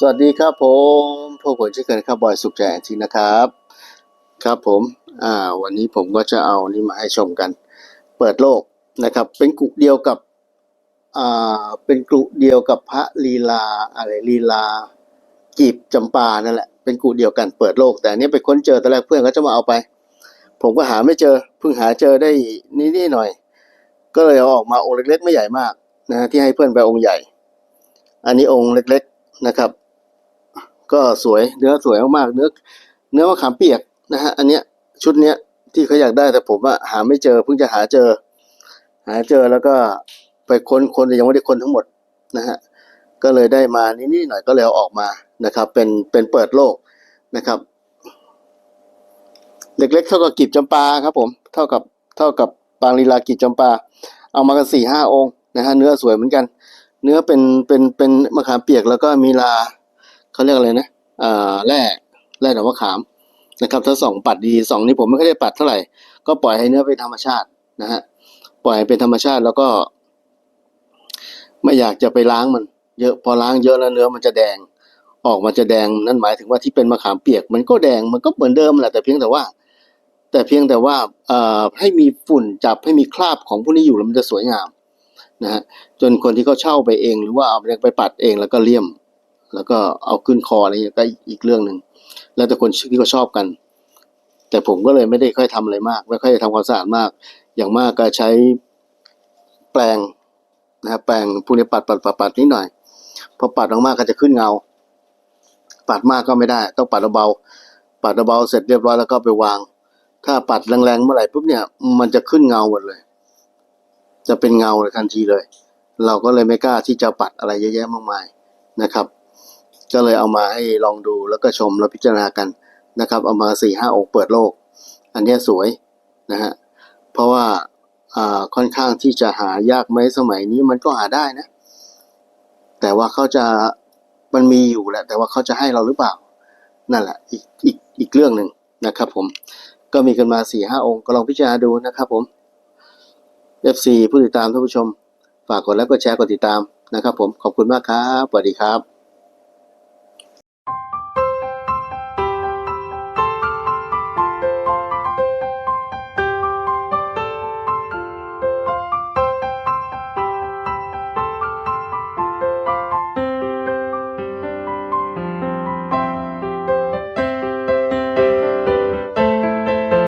สวัสดีครับผมพวกผมชื่อเกินครับบอยสุขใจทีนะครับ ครับผม อ่า วันนี้ผมก็จะเอานี่มาให้ชมกัน เปิดโลกนะครับ เป็นกลุ่มเดียวกับ อ่า เป็นกลุ่มเดียวกับพระลีลาอะไรลีลากีบจำปานั่นแหละ เป็นกลุ่มเดียวกันเปิดโลก แต่อันนี้ไปค้นเจอตอนแรกเพื่อนเขาจะมาเอาไป ผมก็หาไม่เจอ เพิ่งหาเจอได้นี่ๆหน่อย ก็เลยเอาออกมาองค์เล็กๆ ไม่ใหญ่มากนะที่ให้เพื่อนไปองค์ใหญ่ อันนี้องค์เล็กๆนะครับ ก็สวยเนื้อสวยมากๆเนื้อเนื้อมะขามเปียกนะฮะอันเนี้ยชุดเนี้ยที่เขาอยากได้แต่ผมอะหาไม่เจอเพิ่งจะหาเจอ หาเจอแล้วก็ไปค้นคนแต่ยังไม่ได้ค้นทั้งหมดนะฮะก็เลยได้มานี่ๆหน่อยก็เลยเอาออกมานะครับ เป็นเป็นเปิดโลกนะครับ เล็กๆเท่ากับกีบจำปาครับผมเท่ากับเท่ากับปางลีลากีบจำปา เอามากันสี่ห้าองค์นะฮะเนื้อสวยเหมือนกัน เนื้อเป็นเป็นเป็นมะขามเปียกแล้วก็มีลา เขาเรียกอะไรนะอ่าแร่แร่ดอกมะขามนะครับ ถ้าส่องปัดดีสองนี้ผมไม่ค่อยได้ปัดเท่าไหร่ ก็ปล่อยให้เนื้อเป็นธรรมชาตินะฮะปล่อยให้เป็นธรรมชาติแล้วก็ ไม่อยากจะไปล้างมัน เยอะพอล้างเยอะแล้วเนื้อมันจะแดง ออกมาจะแดงนั่นหมายถึงว่าที่เป็นมะขามเปียก มันก็แดงมันก็เหมือนเดิมแหละแต่เพียงแต่ว่า แต่เพียงแต่ว่าเอ่อให้มีฝุ่นจับให้มีคราบของพวกนี้อยู่แล้วมันจะสวยงามนะฮะจนคนที่เขาเช่าไปเองหรือว่าเอาไปปัดเองแล้วก็เลี่ยม แล้วก็เอาขึ้นคออะไรอย่างเงี้ยก็อีกเรื่องหนึ่งแล้วแต่คนที่เขาชอบกัน แต่ผมก็เลยไม่ได้ค่อยทำอะไรมาก ไม่ค่อยทำความสะอาดมาก อย่างมากก็ใช้แปรงนะครับแปรงพวกนี้ปัดปัดปัดปัดนิดหน่อยพอปัดมากๆก็จะขึ้นเงา ปัดมากก็ไม่ได้ ต้องปัดเบาปัดเบาเสร็จเรียบร้อยแล้วก็ไปวาง ถ้าปัดแรงๆเมื่อไหร่ปุ๊บเนี่ย มันจะขึ้นเงาหมดเลย จะเป็นเงาเลยทันทีเลย เราก็เลยไม่กล้าที่จะปัดอะไรเยอะแยะมากมายนะครับ ก็เลยเอามาให้ลองดูแล้วก็ชมแล้วพิจารณากันนะครับ เอามาสี่ห้าองค์เปิดโลก อันนี้สวยนะฮะเพราะว่าค่อนข้างที่จะหายากไหมสมัยนี้มันก็หาได้นะ แต่ว่าเขาจะมันมีอยู่แหละ แต่ว่าเขาจะให้เราหรือเปล่า นั่นแหละอีกอีกอีกเรื่องหนึ่งนะครับผมก็มีกันมาสี่ห้าองค์ก็ลองพิจารณาดูนะครับผม FC ผู้ติดตามท่านผู้ชม ฝากกดไลค์กดแชร์กดติดตามนะครับผมขอบคุณมากครับสวัสดีครับ